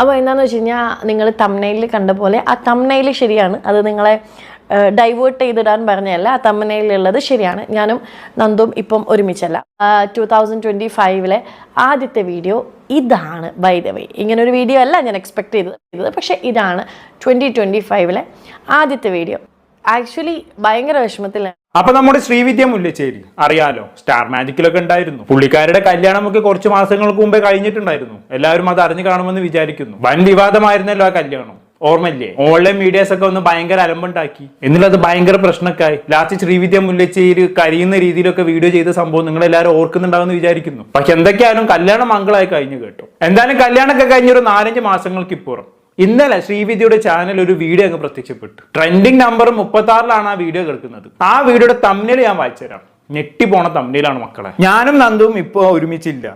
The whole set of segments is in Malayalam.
അപ്പോൾ എന്താണെന്ന് വെച്ച് കഴിഞ്ഞാൽ നിങ്ങൾ തമ്മനയിൽ കണ്ട പോലെ ആ തമ്മനയിൽ ശരിയാണ്. അത് നിങ്ങളെ ഡൈവേർട്ട് ചെയ്തിടാൻ പറഞ്ഞതല്ല ആ തമ്മനയിലുള്ളത് ശരിയാണ്. ഞാനും നന്ദും ഇപ്പം ഒരുമിച്ചല്ല. ടു തൗസൻഡ് ട്വന്റി ഫൈവിലെ ആദ്യത്തെ വീഡിയോ ഇതാണ് ബൈ ദ വേ ഇങ്ങനൊരു വീഡിയോ അല്ല ഞാൻ എക്സ്പെക്ട് ചെയ്തത്. പക്ഷേ ഇതാണ് ട്വന്റി ട്വന്റി ഫൈവിലെ ആദ്യത്തെ വീഡിയോ ആക്ച്വലി ഭയങ്കര വിഷമത്തിലാണ് അപ്പൊ നമ്മുടെ ശ്രീവിദ്യ മുല്ലച്ചേരി അറിയാലോ? സ്റ്റാർ മാജിക്കിലൊക്കെ ഉണ്ടായിരുന്നു. പുള്ളിക്കാരുടെ കല്യാണം ഒക്കെ കുറച്ച് മാസങ്ങൾക്ക് മുമ്പേ കഴിഞ്ഞിട്ടുണ്ടായിരുന്നു. എല്ലാവരും അത് അറിഞ്ഞു കാണുമെന്ന് വിചാരിക്കുന്നു. വൻ വിവാദമായിരുന്നല്ലോ ആ കല്യാണം. ഓർമ്മയില്ലേ? ഓൺലൈൻ മീഡിയാസ് ഒക്കെ ഒന്ന് ഭയങ്കര അലമ്പുണ്ടാക്കി. എന്നിട്ട് അത് ഭയങ്കര പ്രശ്നക്കായി. ലാസ്റ്റ് ശ്രീവിദ്യ മുല്ലച്ചേരി കരിയുന്ന രീതിയിലൊക്കെ വീഡിയോ ചെയ്ത സംഭവം നിങ്ങൾ എല്ലാവരും ഓർക്കുന്നുണ്ടാവുമെന്ന് വിചാരിക്കുന്നു. പക്ഷെ എന്തൊക്കെയായാലും കല്യാണം മംഗളായി കഴിഞ്ഞു കേട്ടോ. എന്തായാലും കല്യാണമൊക്കെ കഴിഞ്ഞൊരു നാലഞ്ച് മാസങ്ങൾക്ക് ഇപ്പുറം. ഇന്നലെ ശ്രീവിദ്യയുടെ ചാനൽ ഒരു വീഡിയോ അങ്ങ് പ്രത്യക്ഷപ്പെട്ടു. ട്രെൻഡിങ് നമ്പർ മുപ്പത്തി ആറിലാണ് ആ വീഡിയോ കേൾക്കുന്നത് ആ വീഡിയോയുടെ തമ്മിൽ ഞാൻ വായിച്ചുതരാം. ഞെട്ടി പോണ തമ്മിലാണ് മക്കളെ. ഞാനും നന്ദുവും ഇപ്പൊ ഒരുമിച്ചില്ല.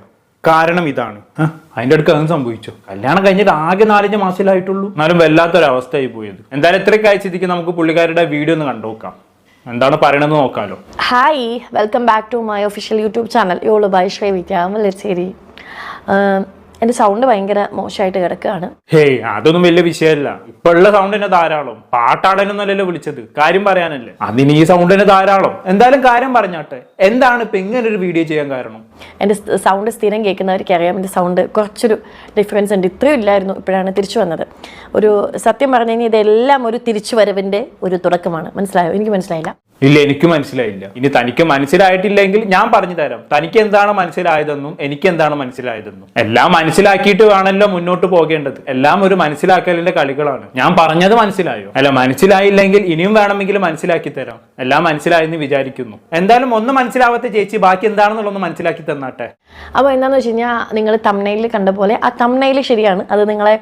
കാരണം ഇതാണ്. അതിന്റെ അടുക്ക് അതും സംഭവിച്ചു? കല്യാണം കഴിഞ്ഞിട്ട് ആകെ നാലഞ്ച് മാസത്തിലായിട്ടുള്ളൂ. എന്നാലും വല്ലാത്തൊരവസ്ഥയായി പോയത്. എന്തായാലും ഇത്രയൊക്കെ അയച്ചിരിക്കും നമുക്ക് പുള്ളിക്കാരുടെ വീഡിയോ ഒന്ന് കണ്ടുനോക്കാം എന്താണ് പറയണമെന്ന് നോക്കാലോ. Hi welcome back to my official YouTube channel യോളു by Shrevika Mallacheri എന്റെ സൗണ്ട് ഭയങ്കര മോശമായിട്ട് കിടക്കുകയാണ്. ഹേയ് അതൊന്നും വലിയ വിഷയമല്ല. ഇപ്പൊ ഉള്ള സൗണ്ട് തന്നെ ധാരാളം. പാട്ടാടനൊന്നല്ലല്ലോ വിളിച്ചത്. കാര്യം പറയാനല്ലേ? അതിന് ഈ സൗണ്ട് തന്നെ ധാരാളം. എന്തായാലും കാര്യം പറഞ്ഞാട്ടെ. എന്താണ് ഇപ്പൊ ഇങ്ങനെ ഒരു വീഡിയോ ചെയ്യാൻ കാരണം? എന്റെ സൗണ്ട് സ്ഥിരം കേൾക്കുന്നവർക്ക് അറിയാം എന്റെ സൗണ്ട് കുറച്ചൊരു ഡിഫറൻസ് ഉണ്ട്. ഇത്രയും ഇല്ലായിരുന്നു ഇപ്പോഴാണ് തിരിച്ചു വന്നത്. ഒരു സത്യം പറഞ്ഞു കഴിഞ്ഞാൽ ഇതെല്ലാം ഒരു തിരിച്ചുവരവിന്റെ ഒരു തുടക്കമാണ്. മനസ്സിലായോ? എനിക്ക് മനസ്സിലായില്ല. ഇല്ല എനിക്ക് മനസ്സിലായില്ല. ഇനി തനിക്ക് മനസ്സിലായിട്ടില്ലെങ്കിൽ ഞാൻ പറഞ്ഞു തരാം. തനിക്ക് എന്താണ് മനസ്സിലായതെന്നും എനിക്ക് എന്താണ് മനസ്സിലായതെന്നും. എല്ലാം മനസ്സിലാക്കിയിട്ട് വേണമല്ലോ മുന്നോട്ട് പോകേണ്ടത്. എല്ലാം ഒരു മനസ്സിലാക്കലിന്റെ കളികളാണ്. ഞാൻ പറഞ്ഞത് മനസ്സിലായോ? അല്ല മനസ്സിലായില്ലെങ്കിൽ ഇനിയും വേണമെങ്കിൽ മനസ്സിലാക്കി തരാം. എല്ലാം മനസ്സിലായെന്ന് വിചാരിക്കുന്നു. എന്തായാലും ഒന്ന് മനസ്സിലാവാത്ത ചേച്ചി ബാക്കി എന്താണെന്നുള്ളൊന്ന് മനസ്സിലാക്കി തന്നാട്ടെ. അപ്പോൾ എന്താണെന്ന് വെച്ച് കഴിഞ്ഞാൽ നിങ്ങൾ തമ്മനയിൽ കണ്ട പോലെ ആ തമ്മനയിൽ ശരിയാണ്. അത് നിങ്ങളെ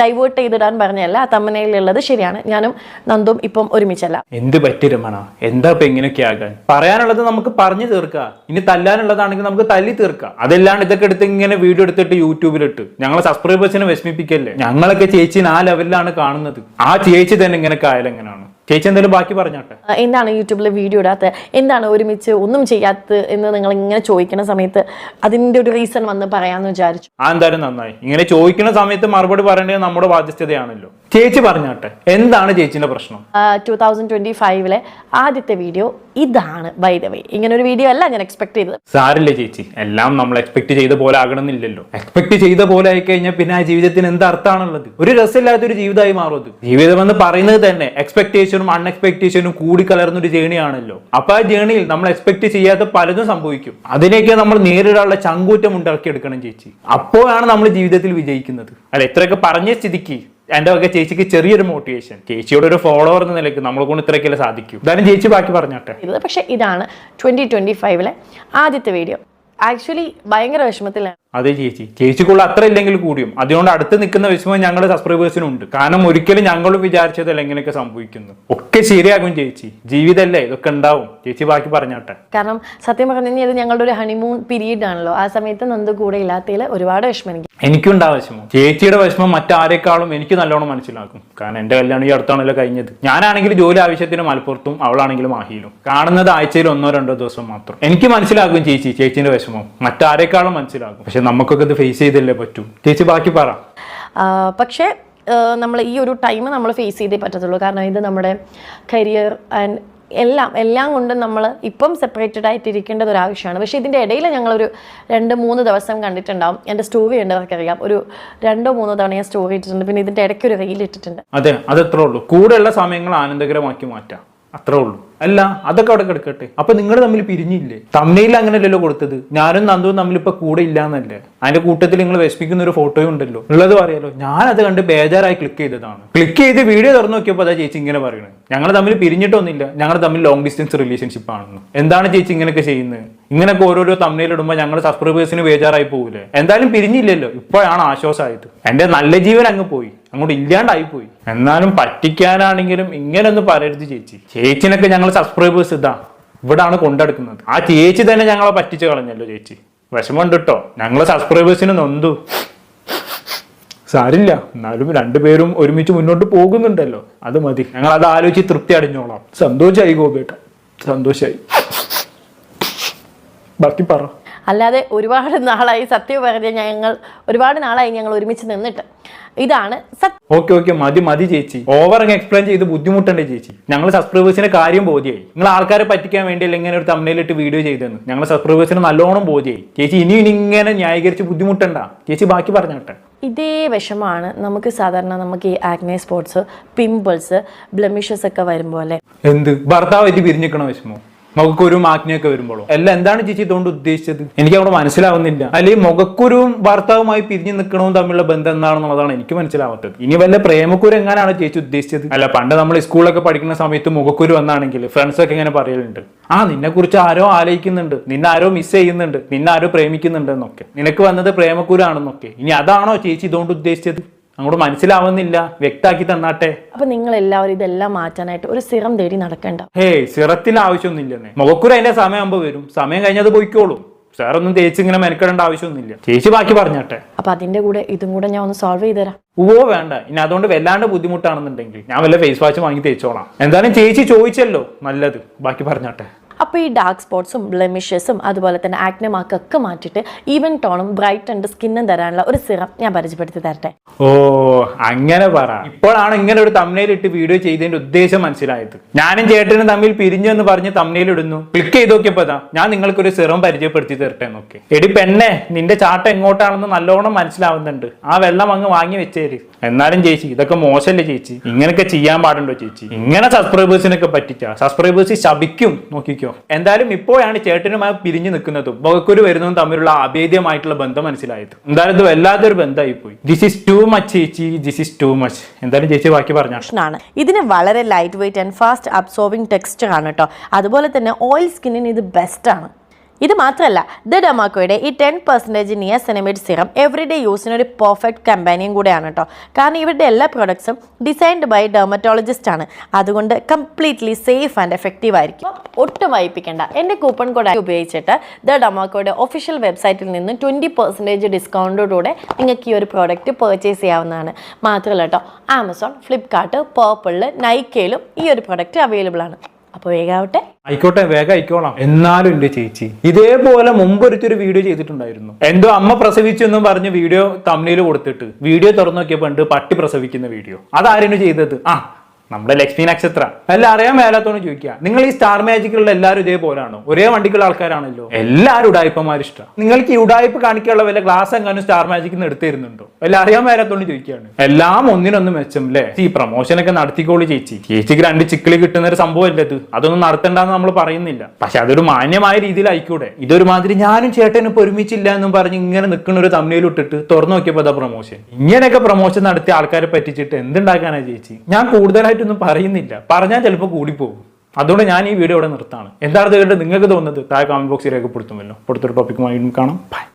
ഡൈവേർട്ട് ചെയ്തിടാൻ പറഞ്ഞല്ല ആ തമ്മനയിലുള്ളത് ശരിയാണ്. ഞാനും നന്ദും ഇപ്പം ഒരുമിച്ചല്ല. എന്ത് പറ്റി രമണ? എന്താ ഇപ്പൊ ഇങ്ങനെയൊക്കെ ആകാൻ? പറയാനുള്ളത് നമുക്ക് പറഞ്ഞു തീർക്കാം. ഇനി തല്ലാനുള്ളതാണെങ്കിൽ നമുക്ക് തല്ലി തീർക്കാം. അതെല്ലാണ്ട് ഇതൊക്കെ എടുത്ത് ഇങ്ങനെ വീഡിയോ എടുത്തിട്ട് യൂട്യൂബിലിട്ട്. ഞങ്ങളെ സബ്സ്ക്രൈബേഴ്സിനെ വിഷമിപ്പിക്കല്ലേ? ഞങ്ങളൊക്കെ ചേച്ചി ആ ലെവലിലാണ് കാണുന്നത്. ആ ചേച്ചി തന്നെ ഇങ്ങനെ ആയാലും എങ്ങനെയാണ്? ചേച്ചി എന്തെങ്കിലും ബാക്കി പറഞ്ഞോട്ടെ? എന്താണ് യൂട്യൂബിൽ വീഡിയോ ഇടാത്ത? എന്താണ് ഒരുമിച്ച് ഒന്നും ചെയ്യാത്ത എന്ന് നിങ്ങൾ ഇങ്ങനെ ചോദിക്കുന്ന സമയത്ത് അതിന്റെ ഒരു റീസൺ വന്ന് പറയാന്ന് വിചാരിച്ചു. ആ എന്തായാലും നന്നായി. ഇങ്ങനെ ചോദിക്കുന്ന സമയത്ത് മറുപടി പറയേണ്ടത് നമ്മുടെ ബാധ്യസ്ഥതയാണല്ലോ. ചേച്ചി പറഞ്ഞാട്ടെ എന്താണ് ചേച്ചിന്റെ പ്രശ്നം? ടു തൗസൻഡ് ട്വന്റി ഫൈവിലെ ആദ്യത്തെ വീഡിയോ ഇതാണ് ബൈ ദ വേ ഇങ്ങനെ ഒരു വീഡിയോ അല്ല ഞാൻ എക്സ്പെക്ട് ചെയ്തത്. സാരില്ല ചേച്ചി? എല്ലാം നമ്മൾ എക്സ്പെക്ട് ചെയ്ത പോലെ ആകണമെന്നില്ലല്ലോ. എക്സ്പെക്ട് ചെയ്ത പോലെ ആയി കഴിഞ്ഞാൽ പിന്നെ ആ ജീവിതത്തിന് എന്ത് അർത്ഥമാണുള്ളത്? ഒരു രസമില്ലാത്ത ഒരു ജീവിതമായി മാറുന്നത് ജീവിതം എന്ന് പറയുന്നത് തന്നെ എക്സ്പെക്ടേഷനും അൺഎക്സ്പെക്ടേഷനും കൂടി കലർന്ന ഒരു ജേണിയാണല്ലോ അപ്പൊ ആ ജേണിയിൽ നമ്മൾ എക്സ്പെക്ട് ചെയ്യാത്ത പലതും സംഭവിക്കും. അതിനെയൊക്കെ നമ്മൾ നേരിടാനുള്ള ചങ്കൂറ്റം ഉണ്ടാക്കിയെടുക്കണം ചേച്ചി. അപ്പോഴാണ് നമ്മൾ ജീവിതത്തിൽ വിജയിക്കുന്നത്. അല്ല ഇത്രയൊക്കെ പറഞ്ഞ സ്ഥിതിക്ക് എന്റെ വക ചേച്ചിക്ക് ചെറിയൊരു മോട്ടിവേഷൻ ചേച്ചിയുടെ ഒരു ഫോളോവർ എന്ന നിലയ്ക്ക് നമ്മളെ കൊണ്ട് ഇത്രയൊക്കെ സാധിക്കും. എന്തായാലും ചേച്ചി ബാക്കി പറഞ്ഞാട്ടെ. പക്ഷെ പക്ഷേ ഇതാണ് ട്വന്റി ട്വന്റി ഫൈവിലെ ആദ്യത്തെ വീഡിയോ ആക്ച്വലി ഭയങ്കര വിഷമത്തിലാണ്. അതെ ചേച്ചി. ചേച്ചിക്കുള്ള അത്ര ഇല്ലെങ്കിൽ കൂടിയും. അതിനോട് അടുത്ത് നിൽക്കുന്ന വിഷമം ഞങ്ങളുടെ സബ്സ്ക്രൈബേഴ്സിനും ഉണ്ട് കാരണം ഒരിക്കലും ഞങ്ങളും വിചാരിച്ചതല്ല ഇങ്ങനെയൊക്കെ സംഭവിക്കുന്നു. ഒക്കെ ശരിയാകും ചേച്ചി. ജീവിതമല്ലേ ഇതൊക്കെ ഉണ്ടാവും. ചേച്ചി ബാക്കി പറഞ്ഞാട്ടെ. കാരണം സത്യം പറഞ്ഞു കഴിഞ്ഞാൽ ഇത് ഞങ്ങളുടെ ഒരു ഹണിമൂൺ പീരീഡ് ആണല്ലോ. ആ സമയത്ത് നന്ദു കൂടെ ഇല്ലാത്തതിൽ ഒരുപാട് വിഷമം എനിക്ക് എനിക്കുണ്ടാവും വിഷമം. ചേച്ചിയുടെ വിഷമം മറ്റാരേക്കാളും എനിക്ക് നല്ലോണം മനസ്സിലാക്കും. കാരണം എന്റെ കല്യാണം ഈ അടുത്താണല്ലോ കഴിഞ്ഞത്. ഞാനാണെങ്കിൽ ജോലി ആവശ്യത്തിന് മലപ്പുറത്തും അവളാണെങ്കിലും മാഹിയിലും. കാണുന്നത് ആഴ്ചയിൽ ഒന്നോ രണ്ടോ ദിവസം മാത്രം. എനിക്ക് മനസ്സിലാകും ചേച്ചി ചേച്ചിന്റെ വിഷമം. മറ്റാരേക്കാളും മനസ്സിലാകും. പക്ഷെ നമുക്കൊക്കെ ഇത് ഫേസ് ചെയ്തല്ലേ പറ്റും? ചേച്ചി ബാക്കി പറ. പക്ഷേ നമ്മൾ ഈ ഒരു ടൈം നമ്മൾ ഫേസ് ചെയ്തേ പറ്റത്തുള്ളൂ. കാരണം ഇത് നമ്മുടെ കരിയർ ആൻഡ് എല്ലാം എല്ലാം കൊണ്ടും നമ്മൾ ഇപ്പം സെപ്പറേറ്റഡ് ആയിട്ട് ഇരിക്കേണ്ടത് ഒരു ആവശ്യമാണ്. പക്ഷേ ഇതിന്റെ ഇടയിൽ ഞങ്ങളൊരു രണ്ട് മൂന്ന് ദിവസം കണ്ടിട്ടുണ്ടാവും. എന്റെ സ്റ്റോറി ഉണ്ടവർക്കറിയാം ഒരു രണ്ടോ മൂന്നോ തവണ ഞാൻ സ്റ്റോറി ഇട്ടിട്ടുണ്ട്. പിന്നെ ഇതിന്റെ ഇടയ്ക്ക് ഒരു റീൽ ഇട്ടിട്ടുണ്ട്. അതെ അതത്രേ ഉള്ളൂ. കൂടെയുള്ള സമയങ്ങൾ ആനന്ദകരമാക്കി മാറ്റാം. അത്രേ ഉള്ളൂ. അല്ല അതൊക്കെ അവിടെ കിടക്കട്ടെ. അപ്പൊ നിങ്ങൾ തമ്മിൽ പിരിഞ്ഞില്ലേ? തമ്മിൽ അങ്ങനെയല്ലല്ലോ കൊടുത്തത്. ഞാനും നന്ദുവും തമ്മിൽ ഇപ്പൊ കൂടെ ഇല്ലാന്നല്ലേ? അതിന്റെ കൂട്ടത്തിൽ നിങ്ങൾ വിശപ്പിക്കുന്ന ഒരു ഫോട്ടോയും ഉണ്ടല്ലോ. ഉള്ളത് പറയാലോ. അത് കണ്ട് ബേജാറായി ക്ലിക്ക് ചെയ്തതാണ്. ക്ലിക്ക് ചെയ്ത് വീഡിയോ തുറന്നു നോക്കിയപ്പോൾ അതാ ചേച്ചി ഇങ്ങനെ പറയുന്നത് ഞങ്ങൾ തമ്മിൽ പിരിഞ്ഞിട്ടൊന്നുമില്ല. ഞങ്ങൾ തമ്മിൽ ലോങ് ഡിസ്റ്റൻസ് റിലേഷൻഷിപ്പ് ആണെന്ന് എന്താണ് ചേച്ചി ഇങ്ങനെയൊക്കെ ചെയ്യുന്നത്? ഇങ്ങനെയൊക്കെ ഓരോരോ തമ്മിൽ ഇടുമ്പോൾ ഞങ്ങൾ സബ്സ്ക്രൈബേഴ്സിന് ബേജാറായി പോകില്ലേ എന്തായാലും പിരിഞ്ഞില്ലല്ലോ. ഇപ്പോഴാണ് ആശ്വാസമായത് എന്റെ നല്ല ജീവൻ അങ്ങ് പോയി. അങ്ങോട്ട് ഇല്ലാണ്ടായി പോയി എന്നാലും പറ്റിക്കാനാണെങ്കിലും ഇങ്ങനെ ഒന്ന് പറയരുത് ചേച്ചി. ചേച്ചിനൊക്കെ ഞങ്ങൾ സബ്സ്ക്രൈബേഴ്സ് ഇതാ. ഇവിടാണ് കൊണ്ടെടുക്കുന്നത്. ആ ചേച്ചി തന്നെ ഞങ്ങളെ പറ്റിച്ചു കളഞ്ഞല്ലോ ചേച്ചി. വിഷമമുണ്ട് കേട്ടോ ഞങ്ങളെ സബ്സ്ക്രൈബേഴ്സിന് നൊന്തു. സാരില്ല. എന്നാലും രണ്ടുപേരും ഒരുമിച്ച് മുന്നോട്ട് പോകുന്നുണ്ടല്ലോ. അത് മതി. ഞങ്ങൾ അത് ആലോചിച്ച് തൃപ്തി അടിഞ്ഞോളാം. സന്തോഷായി ഗോപേട്ട. സന്തോഷായി. ബാക്കി പറ. അല്ലാതെ ഒരുപാട് നാളായി സത്യം പറഞ്ഞ ഞങ്ങൾ ഒരുപാട് നാളായി ഞങ്ങൾ ഒരുമിച്ച് നിന്നിട്ട്. ഇതാണ് ഓക്കെ ഓക്കെ മതി മതി ചേച്ചി. ഓവർ അങ്ങ് എക്സ്പ്ലെയിൻ ചെയ്ത് ബുദ്ധിമുട്ടുണ്ട് ചേച്ചി. ഞങ്ങൾ സബ്സ്ക്രൈബേഴ്സിന്റെ കാര്യം ബോധ്യമായി നിങ്ങൾ ആൾക്കാരെ പറ്റിക്കാൻ വേണ്ടി ഇങ്ങനെ ഒരു തമ്മിലിട്ട് വീഡിയോ ചെയ്തെന്ന് ഞങ്ങൾ സബ്സ്ക്രൈബേഴ്സിന് നല്ലോണം ബോധ്യമായി ചേച്ചി ഇനി ഇനി ഇങ്ങനെ ന്യായീകരിച്ച് ബുദ്ധിമുട്ടണ്ട. ചേച്ചി ബാക്കി പറഞ്ഞോട്ടെ. ഇതേ വിഷമാണ് നമുക്ക് സാധാരണ നമുക്ക് ഈ ആഗ്നേ സ്പോട്സ് പിമ്പിൾസ് ബ്ലമിഷസ് ഒക്കെ വരുമ്പോലെ എന്ത്? ഭർത്താവായിട്ട് പിരിഞ്ഞിക്കണ വിഷമോ? മുഖക്കുരു ആജ്ഞയൊക്കെ വരുമ്പോഴോ? അല്ല എന്താണ് ചേച്ചി ഇതുകൊണ്ട് ഉദ്ദേശിച്ചത്? എനിക്ക് അവിടെ മനസ്സിലാവുന്നില്ല അല്ലെങ്കിൽ മുഖക്കുരുവും ഭർത്താവുമായി പിരിഞ്ഞു നിൽക്കണവും തമ്മിലുള്ള ബന്ധം എന്താണെന്നുള്ളതാണ് എനിക്ക് മനസ്സിലാവാത്തത്. ഇനി വല്ല പ്രേമക്കുരു എങ്ങനെയാണ് ചേച്ചി ഉദ്ദേശിച്ചത്? അല്ല പണ്ട് നമ്മൾ സ്കൂളിലൊക്കെ പഠിക്കുന്ന സമയത്ത് മുഖക്കുരു വന്നാണെങ്കിൽ ഫ്രണ്ട്സ് ഒക്കെ ഇങ്ങനെ പറയലുണ്ട്. ആ നിന്നെ കുറിച്ച് ആരോ ആലോചിക്കുന്നുണ്ട്. നിന്നെ ആരോ മിസ് ചെയ്യുന്നുണ്ട്. നിന്നെ ആരോ പ്രേമിക്കുന്നുണ്ട് എന്നൊക്കെ. നിനക്ക് വന്നത് പ്രേമക്കുരു ആണെന്നൊക്കെ. ഇനി അതാണോ ചേച്ചി ഇതുകൊണ്ട് ഉദ്ദേശിച്ചത്? അങ്ങോട്ട് മനസ്സിലാവുന്നില്ല. വ്യക്താക്കി തന്നാട്ടെ. അപ്പൊ നിങ്ങൾ എല്ലാവരും ഇതെല്ലാം മാറ്റാനായിട്ട് ഒരു സിറം തേടി നടക്കണ്ട. ഹേയ് സിറത്തിൽ ആവശ്യമൊന്നുമില്ലെന്നേ. മുഖക്കുര അതിന്റെ സമയമാകുമ്പോ വരും. സമയം കഴിഞ്ഞത് പോയിക്കോളും. സാറൊന്നും തേച്ച് ഇങ്ങനെ മെനക്കെടേണ്ട ആവശ്യമൊന്നുമില്ല. ചേച്ചി ബാക്കി പറഞ്ഞാട്ടെ. അപ്പൊ അതിന്റെ കൂടെ ഇതും കൂടെ ഞാൻ ഒന്ന് സോൾവ് ചെയ്ത് തരാം. ഓ വേണ്ട. ഇനി അതുകൊണ്ട് വല്ലാണ്ട് ബുദ്ധിമുട്ടാണെന്നുണ്ടെങ്കിൽ ഞാൻ വല്ല ഫേസ് വാഷ് വാങ്ങി തേച്ചോളാം. എന്തായാലും ചേച്ചി ചോദിച്ചല്ലോ. നല്ലത്. ബാക്കി പറഞ്ഞാട്ടെ. അപ്പോൾ ഈ ഡാർക്ക് സ്പോട്ട്സും ബ്ലെമിഷസും അതുപോലെ തന്നെ ആക്നെ മാർക്കൊക്കെ മാറ്റിയിട്ട് ഈവൻ ടോണും ബ്രൈറ്റ് ആൻഡ് സ്കിന്നും തരാനുള്ള ഒരു സിറം ഞാൻ പരിചയപ്പെടുത്തി തരട്ടെ. ഓ അങ്ങനെ പറ. ഇപ്പോഴാണ് ഇങ്ങനെ ഒരു തമ്മിലിട്ട് വീഡിയോ ചെയ്തതിന്റെ ഉദ്ദേശം മനസ്സിലായത്. ഞാനും ചേട്ടനും തമ്മിൽ പിരിഞ്ഞു എന്ന് പറഞ്ഞ് തമ്മിൽ ഇടുന്നു. ക്ലിക്ക് ചെയ്ത് നോക്കിയപ്പോ ഞാൻ നിങ്ങൾക്ക് ഒരു സിറം പരിചയപ്പെടുത്തി തരട്ടെ നോക്കി എടി പെണ്ണെ നിന്റെ ചാട്ടം എങ്ങോട്ടാണെന്ന് നല്ലോണം മനസ്സിലാവുന്നുണ്ട്. ആ വെള്ളം അങ്ങ് വാങ്ങി വെച്ചേര്. എന്നാലും ചേച്ചി ഇതൊക്കെ മോശമല്ലേ ചേച്ചി? ഇങ്ങനെയൊക്കെ ചെയ്യാൻ പാടുണ്ടോ ചേച്ചി? ഇങ്ങനെ സബ്സ്ക്രൈബേഴ്സിനൊക്കെ പറ്റിച്ച? സബ്സ്ക്രൈബേഴ്സ് ശബിക്കും നോക്കിക്കോ. എന്തായാലും ഇപ്പോഴാണ് ചേട്ടനുമായി പിരിഞ്ഞു നിൽക്കുന്നതും. മുഖക്കുരു വരുന്നതും തമ്മിലുള്ള അഭേദ്യമായിട്ടുള്ള ബന്ധം മനസ്സിലായത്. എന്തായാലും ഇത് വല്ലാത്തൊരു ബന്ധമായി പോയി ദിസ് ഇസ് ടു മച്ച് ചേച്ചി. ദിസ് ഇസ് ടു മച്ച് എന്തായാലും ചേച്ചി ബാക്കി പറഞ്ഞു? ആണ് ഇതിന് വളരെ lightweight and fast absorbing texture ആണ് കേട്ടോ. അതുപോലെ തന്നെ ഓയിൽ സ്കിന്നിന് ഇത് ബെസ്റ്റ് ആണ്. ഇത് മാത്രമല്ല ദ ഡമാക്കോയുടെ ഈ ten percentage niacinamide serum everyday യൂസിന് ഒരു പെർഫെക്റ്റ് കമ്പാനിയും കൂടെയാണ് കേട്ടോ കാരണം ഇവരുടെ എല്ലാ പ്രോഡക്ട്സും ഡിസൈൻഡ് ബൈ ഡെർമറ്റോളജിസ്റ്റ് ആണ്. അതുകൊണ്ട് കംപ്ലീറ്റ്ലി സേഫ് ആൻഡ് എഫക്റ്റീവ് ആയിരിക്കും. ഒട്ടും വായിപ്പിക്കേണ്ട എന്റെ കൂപ്പൺ കോഡ് ഉപയോഗിച്ചിട്ട് ദ ഡമാക്കോയുടെ ഒഫീഷ്യൽ വെബ്സൈറ്റിൽ നിന്ന് ട്വന്റി പെർസെന്റേജ് ഡിസ്കൗണ്ടോടുകൂടെ നിങ്ങൾക്ക് ഈ ഒരു പ്രോഡക്റ്റ് പർച്ചേസ് ചെയ്യാവുന്നതാണ്. മാത്രമല്ല കേട്ടോ ആമസോൺ ഫ്ലിപ്കാർട്ട് പേർപ്പിളിൽ നൈക്കയിലും ഈ ഒരു പ്രോഡക്റ്റ് അവൈലബിൾ ആണ്. അപ്പോൾ വേഗാവട്ടെ. ആയിക്കോട്ടെ വേഗം ആയിക്കോളാം. എന്നാലും എന്റെ ചേച്ചി ഇതേപോലെ മുമ്പ് ഒരിച്ചൊരു വീഡിയോ ചെയ്തിട്ടുണ്ടായിരുന്നു. എന്തോ അമ്മ പ്രസവിച്ചു എന്നും പറഞ്ഞ് വീഡിയോ തമ്മിൽ കൊടുത്തിട്ട് വീഡിയോ തുറന്നു നോക്കിയപ്പോ ഉണ്ട് പട്ടി പ്രസവിക്കുന്ന വീഡിയോ. അതാരും ചെയ്തത്? ആ നമ്മുടെ ലക്ഷ്മി നക്ഷത്ര. എല്ലാം അറിയാൻ മേലാത്തോണ്ട് ചോദിക്കുക നിങ്ങൾ ഈ സ്റ്റാർ മാജിക്കിലുള്ള എല്ലാവരും ഇതേപോലാണോ? ഒരേ വണ്ടിക്കുള്ള ആൾക്കാരാണല്ലോ. എല്ലാവരും ഉടായ്പമാർ ഇഷ്ടം. നിങ്ങൾക്ക് ഈ ഉടായ്പ കാണിക്കാനുള്ള വല്ല ഗ്ലാസ് എങ്ങാനും സ്റ്റാർ മാജിക്കിൽ നിന്ന് എല്ലാം അറിയാൻ മേലാത്തോണ്ട് ചോദിക്കുകയാണ് എല്ലാം ഒന്നിനൊന്ന് മെച്ചം അല്ലേ ഈ പ്രൊമോഷൻ ഒക്കെ നടത്തിക്കോളൂ ചേച്ചി. ചേച്ചിക്ക് രണ്ട് ചിക്കിളി കിട്ടുന്ന ഒരു സംഭവം അല്ലേ ഇത്? അതൊന്നും നടത്തണ്ടെന്ന് നമ്മൾ പറയുന്നില്ല. പക്ഷെ അതൊരു മാന്യമായ രീതിയിൽ ആയിക്കൂടെ ഇതൊരുമാതിരി ഞാനും ചേട്ടനും ഇപ്പൊ ഒരുമിച്ചില്ല എന്നും പറഞ്ഞ് ഇങ്ങനെ നിൽക്കുന്ന ഒരു തമ്മിൽ ഇട്ടിട്ട് തുറന്നു നോക്കിയപ്പോ അതാ പ്രൊമോഷൻ ഇങ്ങനെയൊക്കെ പ്രൊമോഷൻ നടത്തിയ ആൾക്കാരെ പറ്റിച്ചിട്ട് എന്തുണ്ടാക്കാനാ ചേച്ചി? ഞാൻ കൂടുതലായിട്ടൊന്നും പറയുന്നില്ല. പറഞ്ഞാൽ ചിലപ്പോൾ കൂടിപ്പോകും. അതുകൊണ്ട് ഞാൻ ഈ വീഡിയോ ഇവിടെ നിർത്താണ് എന്താണ് കേട്ട് നിങ്ങൾക്ക് തോന്നുന്നത്? താഴെ കമന്റ് ബോക്സിൽ രേഖപ്പെടുത്തുമല്ലോ അടുത്തൊരു ടോപ്പിക്കുമായി കാണാം. ബൈ